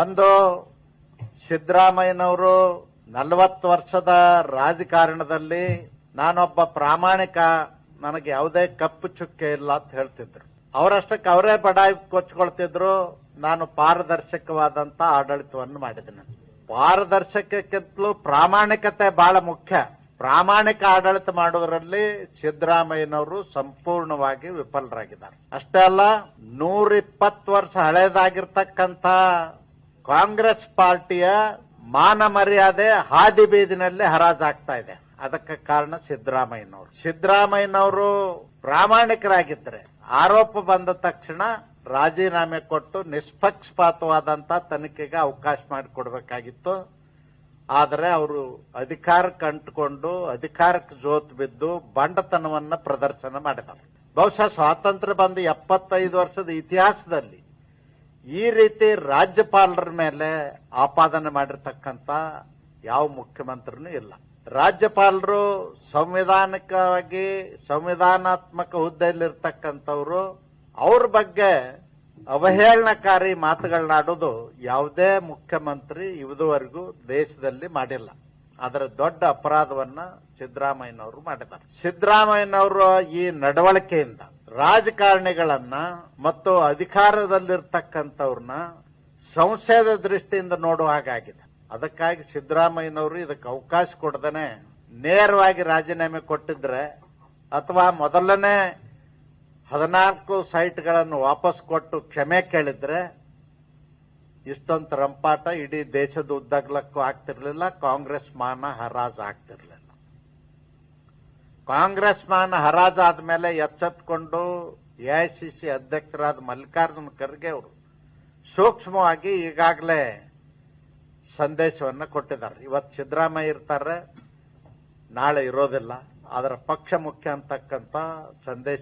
ಒಂದು, ಸಿದ್ದರಾಮಯ್ಯನವರು ನಲವತ್ತು ವರ್ಷದ ರಾಜಕಾರಣದಲ್ಲಿ ನಾನೊಬ್ಬ ಪ್ರಾಮಾಣಿಕ, ನನಗೆ ಯಾವುದೇ ಕಪ್ಪು ಚುಕ್ಕೆ ಇಲ್ಲ ಅಂತ ಹೇಳ್ತಿದ್ರು. ಅವರಷ್ಟಕ್ಕೆ ಅವರೇ ಬಡಾಯಿ ಕೊಚ್ಕೊಳ್ತಿದ್ರು. ನಾನು ಪಾರದರ್ಶಕವಾದಂತ ಆಡಳಿತವನ್ನು ಮಾಡಿದ್ದೇನೆ ಪಾರದರ್ಶಕಕ್ಕಿಂತಲೂ ಪ್ರಾಮಾಣಿಕತೆ ಬಹಳ ಮುಖ್ಯ. ಪ್ರಾಮಾಣಿಕ ಆಡಳಿತ ಮಾಡುವುದರಲ್ಲಿ ಸಿದ್ದರಾಮಯ್ಯನವರು ಸಂಪೂರ್ಣವಾಗಿ ವಿಫಲರಾಗಿದ್ದಾರೆ. ಅಷ್ಟೇ ಅಲ್ಲ ನೂರ ಇಪ್ಪತ್ತು ವರ್ಷ ಹಳೇದಾಗಿರ್ತಕ್ಕಂಥ ಕಾಂಗ್ರೆಸ್ ಪಾರ್ಟಿಯ ಮಾನ ಮರ್ಯಾದೆ ಹಾದಿ ಬೀದಿನಲ್ಲಿ ಹರಾಜಾಗ್ತಾ ಇದೆ. ಅದಕ್ಕೆ ಕಾರಣ ಸಿದ್ದರಾಮಯ್ಯನವರು. ಸಿದ್ದರಾಮಯ್ಯನವರು ಪ್ರಾಮಾಣಿಕರಾಗಿದ್ದರೆ ಆರೋಪ ಬಂದ ತಕ್ಷಣ ರಾಜೀನಾಮೆ ಕೊಟ್ಟು ನಿಷ್ಪಕ್ಷಪಾತವಾದಂತ ತನಿಖೆಗೆ ಅವಕಾಶ ಮಾಡಿಕೊಡ್ಬೇಕಾಗಿತ್ತು. ಆದರೆ ಅವರು ಅಧಿಕಾರಕ್ಕೆ ಅಂಟಿಕೊಂಡು ಅಧಿಕಾರಕ್ಕೆ ಜೋತ್ ಬಿದ್ದು ಬಂಡತನವನ್ನ ಪ್ರದರ್ಶನ ಮಾಡಿದ್ದಾರೆ. ಬಹುಶಃ ಸ್ವಾತಂತ್ರ್ಯ ಬಂದ ಎಪ್ಪತ್ತೈದು ವರ್ಷದ ಇತಿಹಾಸದಲ್ಲಿ ಈ ರೀತಿ ರಾಜ್ಯಪಾಲರ ಮೇಲೆ ಆಪಾದನೆ ಮಾಡಿರ್ತಕ್ಕಂತ ಯಾವ ಮುಖ್ಯಮಂತ್ರಿನೂ ಇಲ್ಲ. ರಾಜ್ಯಪಾಲರು ಸಂವಿಧಾನಿಕವಾಗಿ ಸಂವಿಧಾನಾತ್ಮಕ ಹುದ್ದೆಯಲ್ಲಿರ್ತಕ್ಕಂಥವ್ರು, ಅವ್ರ ಬಗ್ಗೆ ಅವಹೇಳನಕಾರಿ ಮಾತುಗಳನ್ನಾಡೋದು ಯಾವುದೇ ಮುಖ್ಯಮಂತ್ರಿ ಇದುವರೆಗೂ ದೇಶದಲ್ಲಿ ಮಾಡಿಲ್ಲ. ಅದರ ದೊಡ್ಡ ಅಪರಾಧವನ್ನ ಸಿದ್ದರಾಮಯ್ಯನವರು ಮಾಡಿದ್ದಾರೆ. ಸಿದ್ದರಾಮಯ್ಯನವರು ಈ ನಡವಳಿಕೆಯಿಂದ ರಾಜಕಾರಣಿಗಳನ್ನ ಮತ್ತು ಅಧಿಕಾರದಲ್ಲಿರ್ತಕ್ಕಂಥವ್ರನ್ನ ಸಂಶಯದ ದೃಷ್ಟಿಯಿಂದ ನೋಡುವ ಹಾಗಾಗಿದೆ. ಅದಕ್ಕಾಗಿ ಸಿದ್ದರಾಮಯ್ಯನವರು ಇದಕ್ಕೆ ಅವಕಾಶ ಕೊಡದೇನೆ ನೇರವಾಗಿ ರಾಜೀನಾಮೆ ಕೊಟ್ಟಿದ್ರೆ ಅಥವಾ ಮೊದಲನೇ ಹದಿನಾಲ್ಕು ಸೈಟ್ಗಳನ್ನು ವಾಪಸ್ ಕೊಟ್ಟು ಕ್ಷಮೆ ಕೇಳಿದ್ರೆ ಇಷ್ಟೊಂದು ರಂಪಾಟ ಇಡೀ ದೇಶದ ಉದ್ದಗಲಕ್ಕೂ ಆಗ್ತಿರ್ಲಿಲ್ಲ, ಕಾಂಗ್ರೆಸ್ ಮಾನ ಹರಾಜ್ ಆಗ್ತಿರ್ಲಿಲ್ಲ. ಕಾಂಗ್ರೆಸ್ ಮ್ಯಾನ್ ಹರಾಜಾದ ಆದ್ಮೇಲೆ ಎಚ್ಚೆತ್ಕೊಂಡು ಎಐಸಿಸಿ ಅಧ್ಯಕ್ಷರಾದ ಮಲ್ಲಿಕಾರ್ಜುನ ಖರ್ಗೆ ಅವರು ಸೂಕ್ಷ್ಮವಾಗಿ ಈಗಾಗಲೇ ಸಂದೇಶವನ್ನ ಕೊಟ್ಟಿದ್ದಾರೆ. ಇವತ್ತು ಸಿದ್ದರಾಮಯ್ಯ ಇರ್ತಾರೆ, ನಾಳೆ ಇರೋದಿಲ್ಲ. ಅದರ ಪಕ್ಷ ಮುಖ್ಯ ಅಂತಕ್ಕಂಥ ಸಂದೇಶ